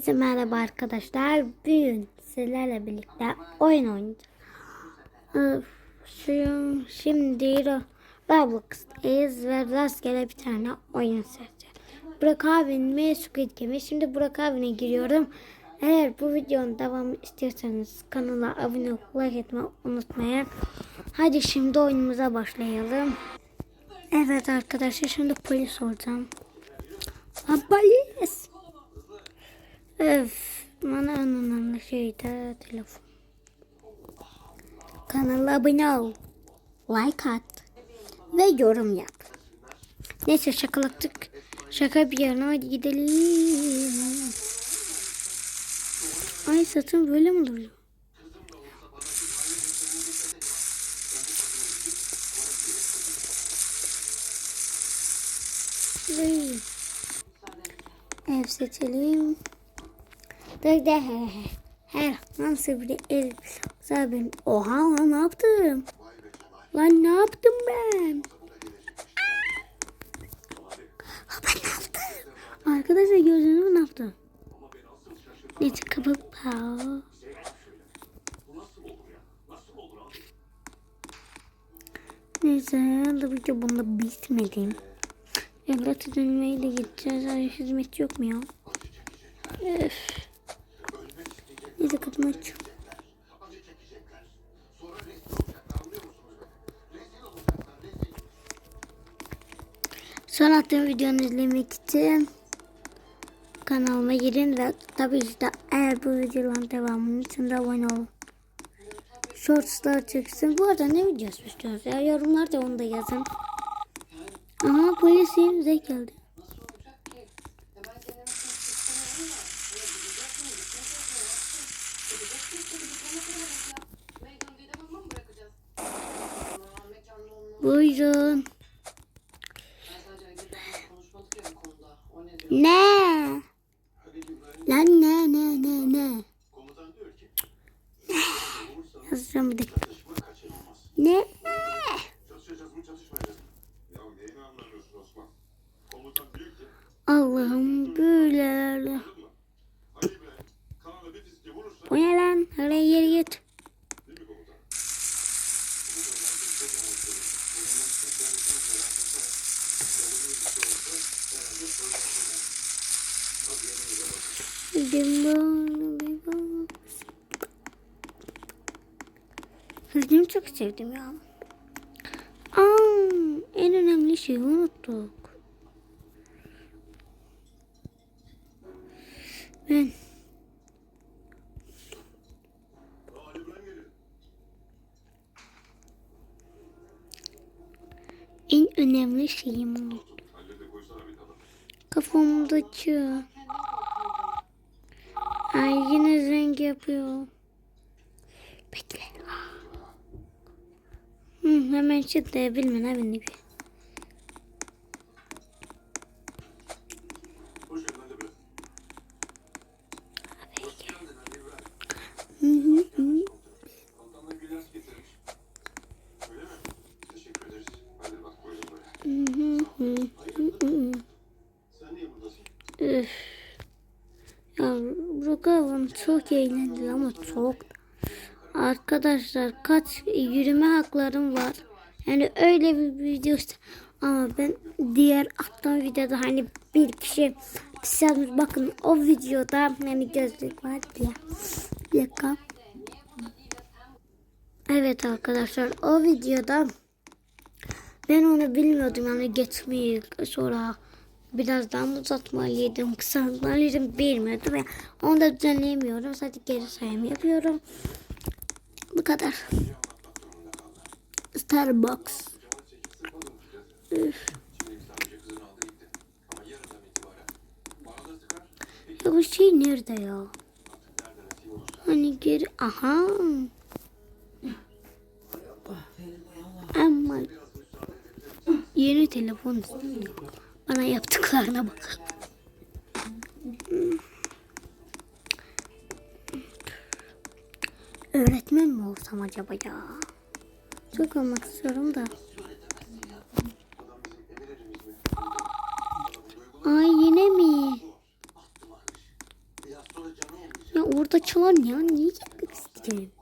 Herkese merhaba arkadaşlar. Bugün sizlerle birlikte oyun oynayacağız. Şimdi Ro- Roblox'tayız ve rastgele bir tane oyun seçeceğiz. Burak abinin mi Squid. Şimdi Burak abine giriyorum. Eğer bu videonun devamı istiyorsanız kanala abone olup like etmeyi unutmayın. Hadi şimdi oyunumuza başlayalım. Evet arkadaşlar şimdi polis olacağım. Ha, polis. Öf, bana en önemli şey de telefon. Kanala abone ol. Like at. Ve yorum yap. Neyse şakalattık. Şaka bir yana hadi gidelim. Ay satın böyle mi duruyor? Ev seçelim. Dur de he he. Her nasıl bir ev olsa ben. Oha lan ne yaptım? Lan ne yaptım ben? Ben ne yaptım? Arkadaşlar gördünüz mü ne yaptım? Neyse kapalı. Neyse tabii ki bunda bitmedim. Evlat dönmeyi de gideceğiz. Ay hizmet yok mu ya? Öf. Neyse kapımı aç. Son attığım videonu izlemek için kanalıma girin ve tabii ki de eğer bu videoların devamının için de abone olun. Shortslar çıksın. Bu arada ne videosu istiyorsunuz ya? Yorumlarda onu da yazın. Aha polis yerimize geldi. Buyurun. Ne? Lan ne ne ne ne? Yazacağım bir dakika. Ne? Çalışacağız mı çalışmayacağız mı? Ya neyini anlamıyorsun Osman? Komutan diyor ki Allah'ım böyle. anladın mı? Ali İbrahim kanala bir fiske vurursa O ne lan? Hele yeri git. değil mi komutan? Komutan ben seni çok yanlış söyledim. Ondan çok yanlış olursa herhalde böyle bir şey olsa Gidim bu. Filmi çok sevdim ya. Aa, en önemli şeyi unuttuk. Ben en önemli bir tarafa. Kafamdaki. Ay yine renk yapıyor. Bekle. Hı, hemen çıktı bilmem ne bir. Hoş geldin Ali İbrahim. Hoş geldin Ali İbrahim. Hı hı hı. Komutandan güler getirmiş. Öyle mi? Teşekkür ederiz. Hadi bak koydum buraya. Hı hı hı. Hı hı. Sen niye buradasın? Üf. Ya Brookhaven çok eğlenceli ama çok. Arkadaşlar kaç yürüme haklarım var. Yani öyle bir video işte. Ama ben diğer attığım videoda hani bir kişi kısa bakın o videoda hani gözlük var ya. Bir dakika. Evet arkadaşlar o videoda ben onu bilmiyordum yani geçmeyi sonra birazdan uzatmalıydım kısaltmalıydım bilmiyordum ve onu da düzenleyemiyorum sadece geri sayım yapıyorum bu kadar Starbucks Üf. Ya bu şey nerede ya? Hani geri aha. Yeni telefon. Bana yaptıklarına bak. Öğretmen mi olsam acaba ya? Çok olmak istiyorum da. Ay yine mi? Sonra orada çalan ya. Niye gelmek isteyeceğim?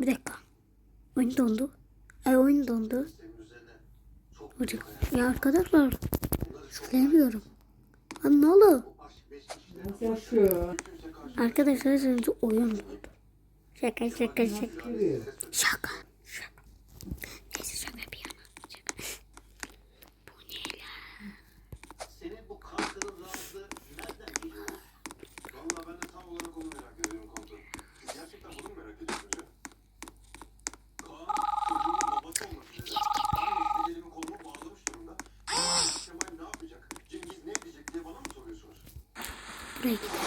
Bir dakika. Oyun dondu. Ay oyun dondu. Hocam. Ya arkadaşlar tıklayamıyorum. Lan ne oldu? Arkadaşlar az önce oyun dondu. Şaka şaka şaka. Şaka. Senin bu kankanın rahatlığı nereden geliyor? Vallahi ben de tam olarak onu Buraya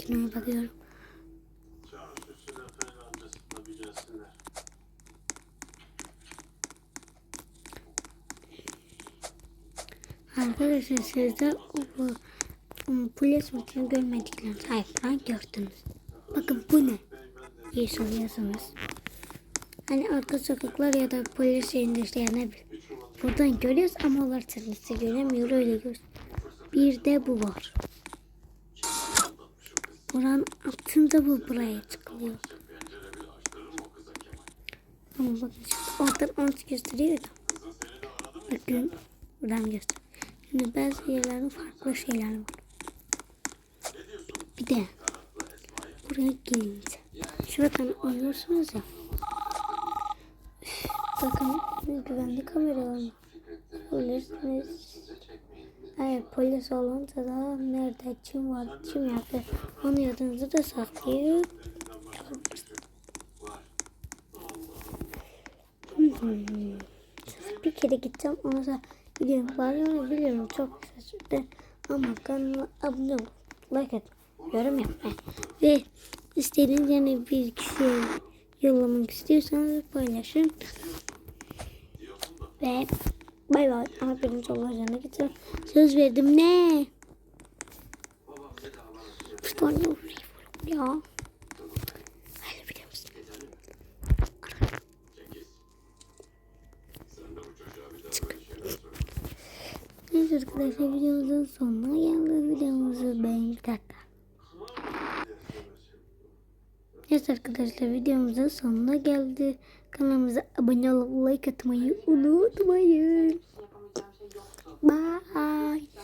Sonrakine bakıyorum. Arkadaşlar sizde polis maçını görmedikleriniz hayır falan gördünüz. Bakın bu ne? diye soruyorsunuz. Hani arka sokaklar ya da polis işte yani buradan görüyoruz ama onlar kendisi göremiyor öyle görüyoruz. Bir de bu var. Buranın altında bu buraya çıkıyor. Ama bakın şimdi oradan onu gösteriyor da. Bakın buradan göster. Şimdi bazı yerlerin farklı şeyler var. Bir de buraya gelince şuradan oynuyorsunuz ya. Üf, Bakın güvenlik kameraları Polirsiniz. Eğer polis olunca da nerede kim var kim yaptı onu yadınızı da saklayıp Hmm. bir kere gideceğim ona da gidiyorum. Bağırıyorum biliyorum çok kısa ama kanalıma abone ol, like at, yorum yapmayı ve istediğiniz yani bir kişiye yollamak istiyorsanız paylaşın. Ve bay bay ama birinci olacağına gideceğim. Söz verdim ne? Tane vurayım ya. Musun? Neyse arkadaşlar videomuzun sonuna geldik. Videomuzu beğendik. Bir dakika. Neyse arkadaşlar videomuzun sonuna geldi. Kanalımıza abone olup like atmayı unutmayın. Bye.